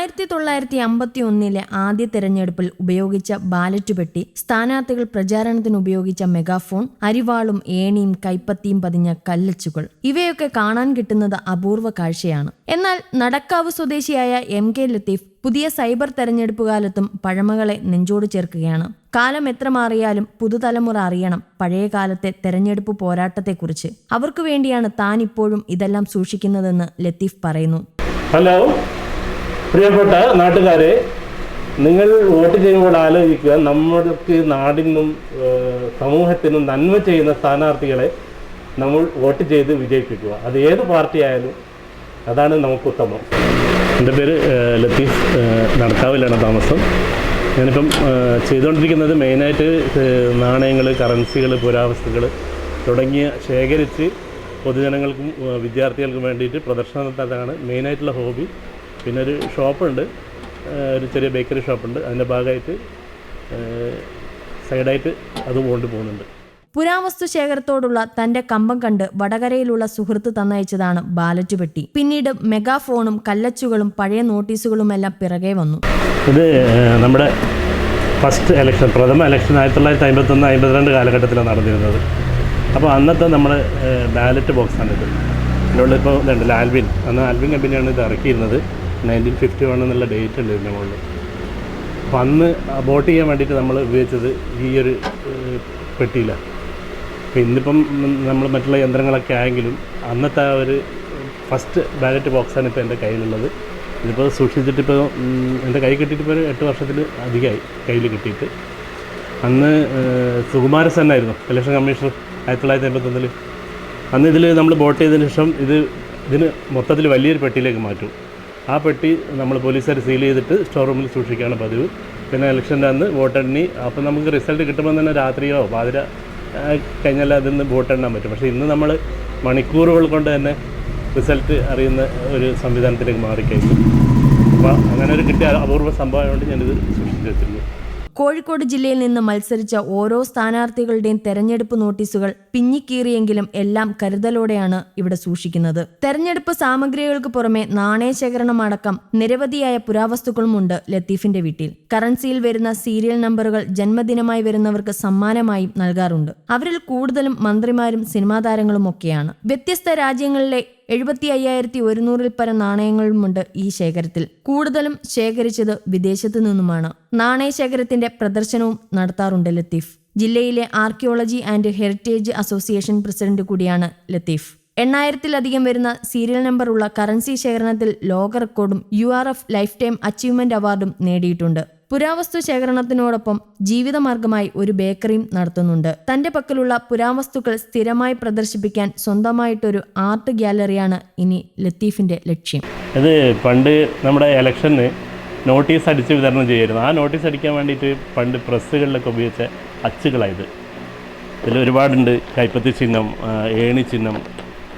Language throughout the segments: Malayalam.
ആയിരത്തി തൊള്ളായിരത്തി അമ്പത്തി ഒന്നിലെ ആദ്യ തെരഞ്ഞെടുപ്പിൽ ഉപയോഗിച്ച ബാലറ്റ് പെട്ടി സ്ഥാനാർത്ഥികൾ പ്രചാരണത്തിന് ഉപയോഗിച്ച മെഗാഫോൺ അരിവാളും ഏണിയും കൈപ്പത്തിയും പതിഞ്ഞ കല്ലച്ചുകൾ. ഇവയൊക്കെ കാണാൻ കിട്ടുന്നത് അപൂർവ കാഴ്ചയാണ്. എന്നാൽ നടക്കാവ് സ്വദേശിയായ എം കെ ലത്തീഫ് പുതിയ സൈബർ തെരഞ്ഞെടുപ്പ് കാലത്തും പഴമകളെ നെഞ്ചോട് ചേർക്കുകയാണ്. കാലം എത്ര മാറിയാലും പുതുതലമുറ അറിയണം പഴയ കാലത്തെ തെരഞ്ഞെടുപ്പ് പോരാട്ടത്തെക്കുറിച്ച്. അവർക്ക് വേണ്ടിയാണ് താൻ ഇപ്പോഴും ഇതെല്ലാം സൂക്ഷിക്കുന്നതെന്ന് ലത്തീഫ് പറയുന്നു. ഹലോ. പ്രിയപ്പെട്ട നാട്ടുകാരെ നിങ്ങൾ വോട്ട് ചെയ്യുമ്പോൾ ആലോചിക്കുക നമ്മൾക്ക് നാടിനും സമൂഹത്തിനും നന്മ ചെയ്യുന്ന സ്ഥാനാർത്ഥികളെ നമ്മൾ വോട്ട് ചെയ്ത് വിജയിപ്പിക്കുക. അത് ഏത് പാർട്ടി ആയാലും അതാണ് നമുക്ക് ഉത്തമം. എന്റെ പേര് ലത്തീഫ് നടക്കാവിലാണ് താമസം. ഞാനിപ്പം ചെയ്തുകൊണ്ടിരിക്കുന്നത് മെയിനായിട്ട് നാണയങ്ങൾ കറൻസികൾ പുരാവസ്തുക്കൾ തുടങ്ങിയ ശേഖരിച്ച് പൊതുജനങ്ങൾക്കും വിദ്യാർത്ഥികൾക്കും വേണ്ടിയിട്ട് പ്രദർശനം നടത്താനാണ് മെയിനായിട്ടുള്ള ഹോബി. പിന്നെ ഒരു ഷോപ്പുണ്ട് ഒരു ചെറിയ ബേക്കറി ഷോപ്പുണ്ട്. അതിന്റെ ഭാഗമായിട്ട് സൈഡായിട്ട് അത് കൊണ്ടു പോകുന്നുണ്ട്. പുരാവസ്തു ശേഖരത്തോടുള്ള തന്റെ കമ്പം കണ്ട് വടകരയിലുള്ള സുഹൃത്ത് തന്നയച്ചതാണ് ബാലറ്റ് പെട്ടി. പിന്നീട് മെഗാഫോണും കല്ലച്ചുകളും പഴയ നോട്ടീസുകളും എല്ലാം പിറകെ വന്നു. ഇത് നമ്മുടെ ഫസ്റ്റ് ഇലക്ഷൻ പ്രഥമ ഇലക്ഷൻ ആയിരത്തി തൊള്ളായിരത്തി അമ്പത്തൊന്ന് അമ്പത്തിരണ്ട് കാലഘട്ടത്തിലാണ് നടന്നിരുന്നത്. അപ്പോൾ അന്നത്തെ നമ്മുടെ ബാലറ്റ് ബോക്സ് ഇത് ഇതിനുള്ള ഇപ്പോൾ ഇതുണ്ടല്ലോ ആൽവിൻ അന്ന് ആൽവിൻ കമ്പനിയാണ് ഇത് ഇറക്കിയിരുന്നത്. നയന്റീൻ ഫിഫ്റ്റി വൺ എന്നുള്ള ഡേറ്റ് ഉണ്ട് ഇതിന്റെ മുകളിൽ അപ്പം അന്ന് അബോട്ട് ചെയ്യാൻ വേണ്ടിയിട്ട് നമ്മൾ ഉപയോഗിച്ചത് ഈ ഒരു പെട്ടിയിലാണ് അപ്പം ഇന്നിപ്പം നമ്മൾ മറ്റുള്ള യന്ത്രങ്ങളൊക്കെ ആയെങ്കിലും അന്നത്തെ ആ ഒരു ഫസ്റ്റ് ബാലറ്റ് ബോക്സാണ് ഇപ്പോൾ എന്റെ കയ്യിലുള്ളത്. ഇതിപ്പോൾ സൂക്ഷിച്ചിട്ട് ഇപ്പോൾ എന്റെ കൈ കിട്ടിയിട്ട് ഇപ്പോൾ എട്ട് വർഷത്തിൽ അധികമായി കയ്യിൽ കിട്ടിയിട്ട്. അന്ന് സുകുമാരൻ ആയിരുന്നു ഇലക്ഷൻ കമ്മീഷണർ ആയിരത്തി തൊള്ളായിരത്തി എൺപത്തൊന്നിൽ അന്ന് ഇതിൽ നമ്മൾ വോട്ട് ചെയ്തതിന് ശേഷം ഇത് ഇതിന് മൊത്തത്തിൽ വലിയൊരു പെട്ടിയിലേക്ക് മാറ്റും. ആ പെട്ടി നമ്മൾ പോലീസുകാർ സീൽ ചെയ്തിട്ട് സ്റ്റോർ റൂമിൽ സൂക്ഷിക്കുകയാണ് പതിവ്. പിന്നെ ഇലക്ഷന്റെ അന്ന് വോട്ടെണ്ണി അപ്പോൾ നമുക്ക് റിസൾട്ട് കിട്ടുമ്പോൾ തന്നെ രാത്രിയോ പാതിര കഴിഞ്ഞാൽ അതിൽ നിന്ന് വോട്ടെണ്ണാൻ പറ്റും. പക്ഷേ ഇന്ന് നമ്മൾ മണിക്കൂറുകൾ കൊണ്ട് തന്നെ റിസൾട്ട് അറിയുന്ന ഒരു സംവിധാനത്തിലേക്ക് മാറിക്കഴിഞ്ഞു. അപ്പോൾ അങ്ങനെ ഒരു കിട്ടിയ അപൂർവ സംഭവമായതുകൊണ്ട് ഞാനിത് സൂക്ഷിച്ചു വെച്ചിരുന്നു. കോഴിക്കോട് ജില്ലയിൽ നിന്ന് മത്സരിച്ച ഓരോ സ്ഥാനാർത്ഥികളുടെയും തെരഞ്ഞെടുപ്പ് നോട്ടീസുകൾ പിന്നിക്കീറിയെങ്കിലും എല്ലാം കരുതലോടെയാണ് ഇവിടെ സൂക്ഷിക്കുന്നത്. തെരഞ്ഞെടുപ്പ് സാമഗ്രികൾക്ക് പുറമെ നാണയശേഖരണം അടക്കം നിരവധിയായ പുരാവസ്തുക്കളുമുണ്ട് ലത്തീഫിന്റെ വീട്ടിൽ. കറൻസിയിൽ വരുന്ന സീരിയൽ നമ്പറുകൾ ജന്മദിനമായി വരുന്നവർക്ക് സമ്മാനമായും നൽകാറുണ്ട്. അവരിൽ കൂടുതലും മന്ത്രിമാരും സിനിമാ താരങ്ങളും ഒക്കെയാണ് വ്യത്യസ്ത രാജ്യങ്ങളിലെ എഴുപത്തി അയ്യായിരത്തി ഒരുന്നൂറിൽ പരം നാണയങ്ങളുമുണ്ട് ഈ ശേഖരത്തിൽ. കൂടുതലും ശേഖരിച്ചത് വിദേശത്തു നിന്നുമാണ്. നാണയശേഖരത്തിന്റെ പ്രദർശനവും നടത്താറുണ്ട് ലത്തീഫ്. ജില്ലയിലെ archaeology and heritage association president കൂടിയാണ് ലത്തീഫ്. എണ്ണായിരത്തിലധികം വരുന്ന സീരിയൽ നമ്പറുള്ള കറൻസി ശേഖരണത്തിൽ ലോക റെക്കോർഡും U R F lifetime achievement അവാർഡും നേടിയിട്ടുണ്ട്. പുരാവസ്തു ശേഖരണത്തിനോടൊപ്പം ജീവിതമാർഗമായി ഒരു ബേക്കറിയും നടത്തുന്നുണ്ട്. തന്റെ പക്കലുള്ള പുരാവസ്തുക്കൾ സ്ഥിരമായി പ്രദർശിപ്പിക്കാൻ സ്വന്തമായിട്ടൊരു ആർട്ട് ഗ്യാലറിയാണ് ഇനി ലത്തീഫിന്റെ ലക്ഷ്യം. ഇത് പണ്ട് നമ്മുടെ ഇലക്ഷന് നോട്ടീസ് അടിച്ച് വിതരണം ചെയ്യുമായിരുന്നു ആ നോട്ടീസ് അടിക്കാൻ വേണ്ടിയിട്ട് പണ്ട് പ്രസ്സുകളിലൊക്കെ ഉപയോഗിച്ച അച്ചുകളായത് ഇതിൽ ഒരുപാടുണ്ട്. കൈപ്പത്തി ചിഹ്നം ഏണി ചിഹ്നം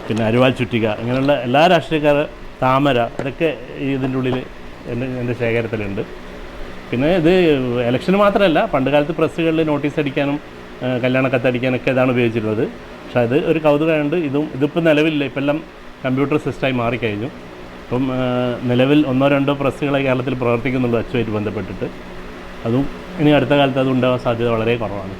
പിന്നെ അരുവാൽ ചുറ്റിക അങ്ങനെയുള്ള എല്ലാ രാഷ്ട്രീയക്കാർ താമര അതൊക്കെ ഇതിന്റെ ഉള്ളിൽ എന്റെ എന്റെ ശേഖരത്തിലുണ്ട്. പിന്നെ ഇത് ഇലക്ഷന് മാത്രമല്ല പണ്ട് കാലത്ത് പ്രസ്സുകളിൽ നോട്ടീസ് അടിക്കാനും കല്യാണ കത്തടിക്കാനൊക്കെ ഇതാണ് ഉപയോഗിച്ചിരുന്നത്. പക്ഷേ അത് ഒരു കൗതുകമുണ്ട് ഇതും ഇതിപ്പോൾ നിലവിലില്ല. ഇപ്പം എല്ലാം കമ്പ്യൂട്ടർ സിസ്റ്റമായി മാറിക്കഴിഞ്ഞു. ഇപ്പം ആ, നിലവിൽ ഒന്നോ രണ്ടോ പ്രസ്സുകളെ കേരളത്തിൽ പ്രവർത്തിക്കുന്നുള്ളൂ അച്ചുമായിട്ട് ബന്ധപ്പെട്ടിട്ട്. അതും ഇനി അടുത്ത കാലത്ത് അത് ഉണ്ടാകാൻ സാധ്യത വളരെ കുറവാണ്.